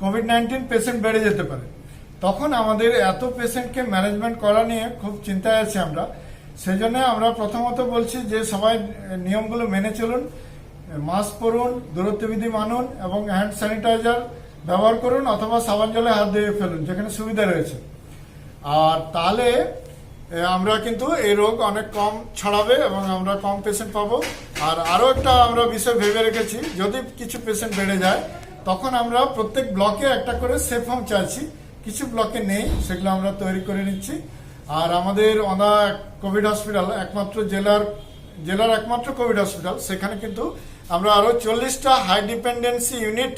Covid nineteen patient বেড়ে যেতে পারে। তখন আমাদের এত পেশেন্টকে ম্যানেজমেন্ট করা নিয়ে খুব চিন্তায় আছি আমরা। সেই জন্য আমরা প্রথমত বলছি যে, সবাই নিয়মগুলো মেনে চলুন, মাস্ক পরুন দূরত্ববিধি মানুন এবং হ্যান্ড স্যানিটাইজার ব্যবহার করুন অথবা সাবান জলে হাত ধুয়ে ফেলুন, যেখানে সুবিধা রয়েছে। আর তাহলে আমরা কিন্তু এই রোগ অনেক কম ছড়াবে এবং আমরা কম পেশেন্ট পাবো। আর আরও একটা আমরা বিষয় ভেবে রেখেছি, যদি কিছু পেশেন্ট বেড়ে যায় তখন আমরা প্রত্যেক ব্লকে একটা করে সেফ হোম চাইছি। কিছু ব্লকে নেই, সেগুলো আমরা তৈরি করে নিচ্ছি। আর আমাদের অনা কোভিড হসপিটাল, একমাত্র জেলার জেলার একমাত্র কোভিড হসপিটাল, সেখানে কিন্তু আমরা আরও চল্লিশটা হাই ডিপেন্ডেন্সি ইউনিট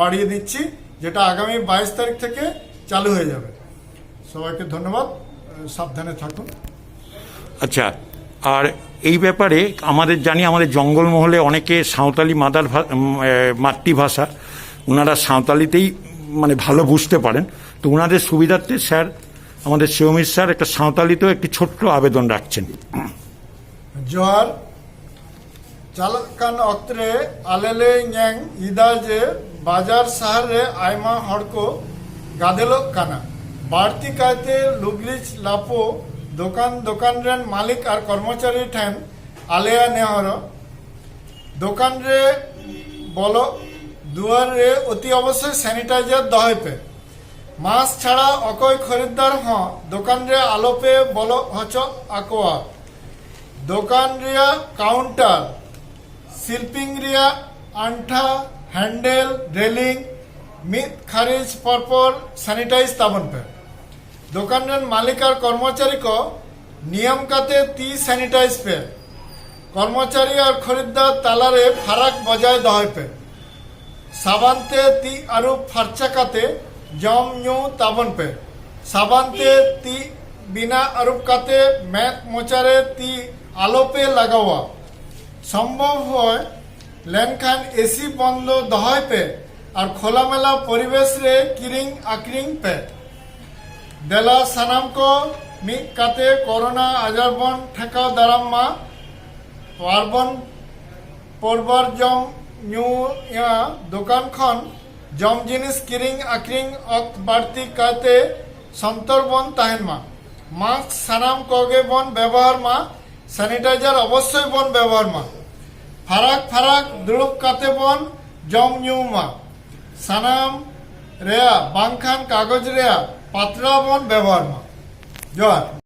বাড়িয়ে দিচ্ছি, যেটা আগামী বাইশ তারিখ থেকে চালু হয়ে যাবে। সবাইকে ধন্যবাদ। সাবধানে থাকুন। আচ্ছা আর এই ব্যাপারে আমাদের জানি আমাদের জঙ্গলমহলে অনেকে সাঁওতালি মাদার মাতৃভাষা। ওনারা সাঁওতালিতেই মানে ভালো বুঝতে পারেন। তো ওনাদের সুবিধার্থে স্যার, আমাদের শিবমির স্যার একটা সাঁওতালিতেও একটি ছোট্ট আবেদন রাখছেন। জল চালকান অত্রে আলেলে ন্যাং, ইদা যে বাজার সাহারে আইমা হড়কো গাদেলক কানা। বাড়তি কায়তে লুগলিচ লাপো, দোকান দোকান রেন মালিক আর কর্মচারী ঠেন আলেয়া নেহর। দোকান রে বলো দুয়ার অতি অবশ্যই স্যানিটাইজার দহয় পে। মাস্ক ছাড়া অকয় খরিদ্দার হ দোকান রে আলো পে বলো, হচ আকোয়া। দোকান রিয়া কাউন্টার শিল্পিং রিয়া আন্ঠা, হ্যান্ডেল রেলিং মিত খারিজ, পরপর স্যানিটাইজ তাবন পে। দোকান রেন মালিক আর কর্মচারী ক নিয়ম কাতে তি স্যানিটাইজ পে। কর্মচারী আর খরিদ্দার তালারে ফারাক বজায় দহয় পে। আরু ফার্চা কাতে জম নিউ তাবন পে সাবানতে তি বিনা আরুপ কাতে ম্যাক মোচারে তি আলো পে লাগাওয়া। সম্ভব হয় লেনখান এসি বন্ধ দহয় পে আর খোলামেলা পরিবেশ রে কিরিং আক্রিং পে। দেলা সানাম কো মিক কাতে করোনা আজার বন ঠেকাও দারাম মা পার্বন পরবার জম দোকান খন জম জিনিস কিরিং আক্রিং অক্ত বাড়তি কাতে সন্তর বন তাহেন মা মাস্ক সানাম কগে বন ব্যবহার মা স্যানিটাইজার অবশ্যই বন ব্যবহার মা ফারাক ফারাক দুড়ুব কাতে বন জম নিউ মা সানাম রেয়া বাংখান কাগজ রেয়া পাতলা বন ব্যবহার মা জয়